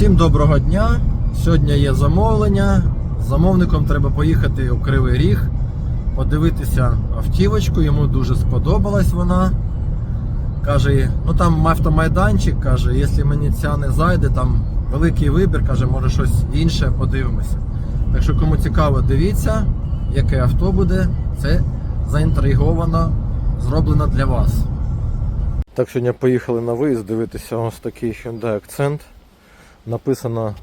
Всім доброго дня. Сьогодні є замовлення. Замовником треба поїхати у Кривий Ріг, подивитися автівочку. Йому дуже сподобалась вона. Каже, ну там автомайданчик, каже, якщо мені ця не зайде, там великий вибір, каже, може щось інше подивимося. Так що кому цікаво, дивіться, яке авто буде. Це заінтриговано, зроблено для вас. Так, сьогодні поїхали на виїзд дивитися ось такий Hyundai Accent. Написано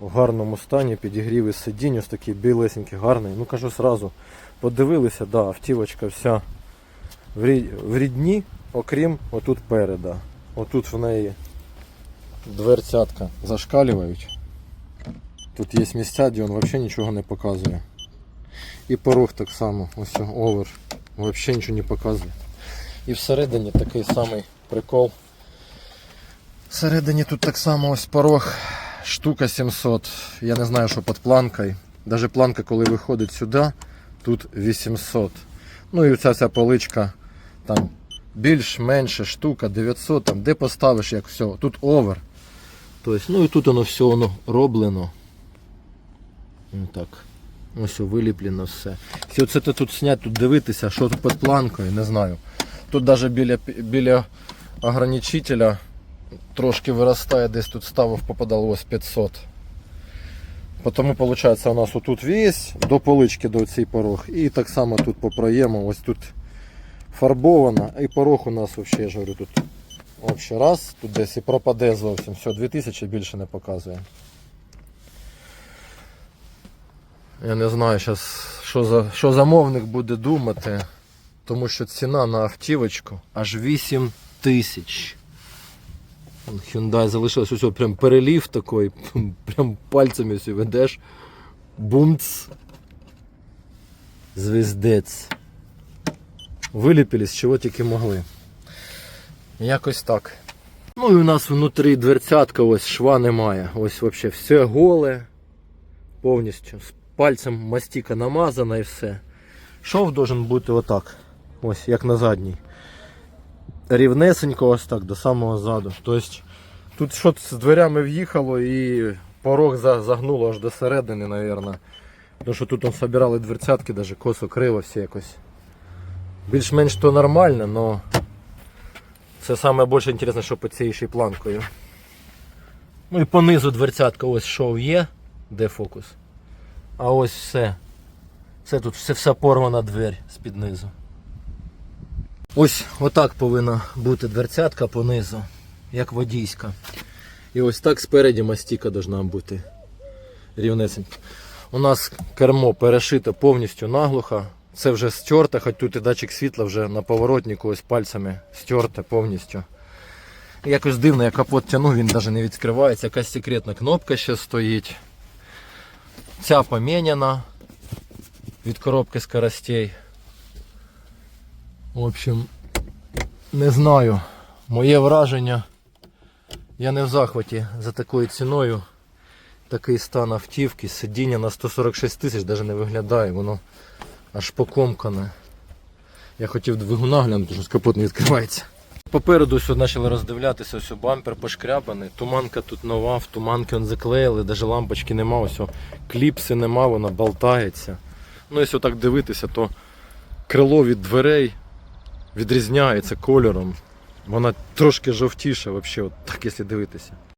в гарному стані, підігрів і сидінь, ось такий білесенький, гарний. Ну кажу сразу, подивилися, да, автівочка вся в, рідні, окрім отут переда. Отут в неї дверцятка зашкалюють. Тут є місця, де він взагалі нічого не показує. І порог так само, ось овер, взагалі нічого не показує. І всередині такий самий прикол. Всередині тут так само ось порог, штука 700. Я не знаю, що під планкою. Даже планка, коли виходить сюди, тут 800. Ну і ця вся поличка там більш-менше штука 900, там де поставиш, як все. Тут овер. Тобто, ну і тут воно все воно роблено. Так. Ось виліплено все. Якщо це тут зняти, тут дивитися, що тут під планкою, не знаю. Тут навіть біля, біля ограничителя трошки виростає, десь тут ставив, попадало ось 500. Тому виходить у нас отут весь до полички до цей порог. І так само тут по проєму, ось тут фарбовано. І порог у нас взагалі, я ж говорю, тут вообще раз, тут десь і пропаде зовсім. Все, 2000 більше не показує. Я не знаю зараз, що, за, що замовник буде думати, тому що ціна на автівочку аж 8 тисяч. Hyundai залишилось ось прям перелів такий, прям пальцями все ведеш. Бумц. Звіздець. Виліпили з чого тільки могли. Якось так. Ну і у нас внутрі дверцятка, ось шва немає. Ось взагалі все голе. Повністю. З пальцем мастіка намазана і все. Шов должен бути отак. Ось як на задній рівнесенько ось так до самого заду. Тобто тут щось з дверями в'їхало і порог загнуло аж до середини, мабуть. Тому що тут он собирали дверцятки, навіть косо криво всі якось. Більш-менш то нормально, але це саме більше інтересно, що під цією планкою. Ну і понизу дверцятка ось шов є, де фокус. А ось все. Це тут все, вся порвана двері з-під низу. Ось отак повинна бути дверцятка понизу, як водійська. І ось так спереді мастіка должна бути рівнесенька. У нас кермо перешито повністю наглухо. Це вже стерте, хоч тут і датчик світла вже на поворотнику ось пальцями стерте повністю. Якось дивно, я капот тягну, він навіть не відкривається. Якась секретна кнопка ще стоїть. Ця поміняна від коробки скоростей. В общем, не знаю. Моє враження. Я не в захваті за такою ціною. Такий стан автівки, сидіння на 146 тисяч навіть не виглядає, воно аж покомкане. Я хотів двигуна глянути, що капот не відкривається. Попереду все почали роздивлятися, ось бампер пошкрябаний, туманка тут нова, в туманки он заклеїли, навіть лампочки нема, ось кліпси нема, вона болтається. Ну, якщо так дивитися, то крило від дверей відрізняється кольором. Вона трошки жовтіша, взагалі, так, якщо дивитися.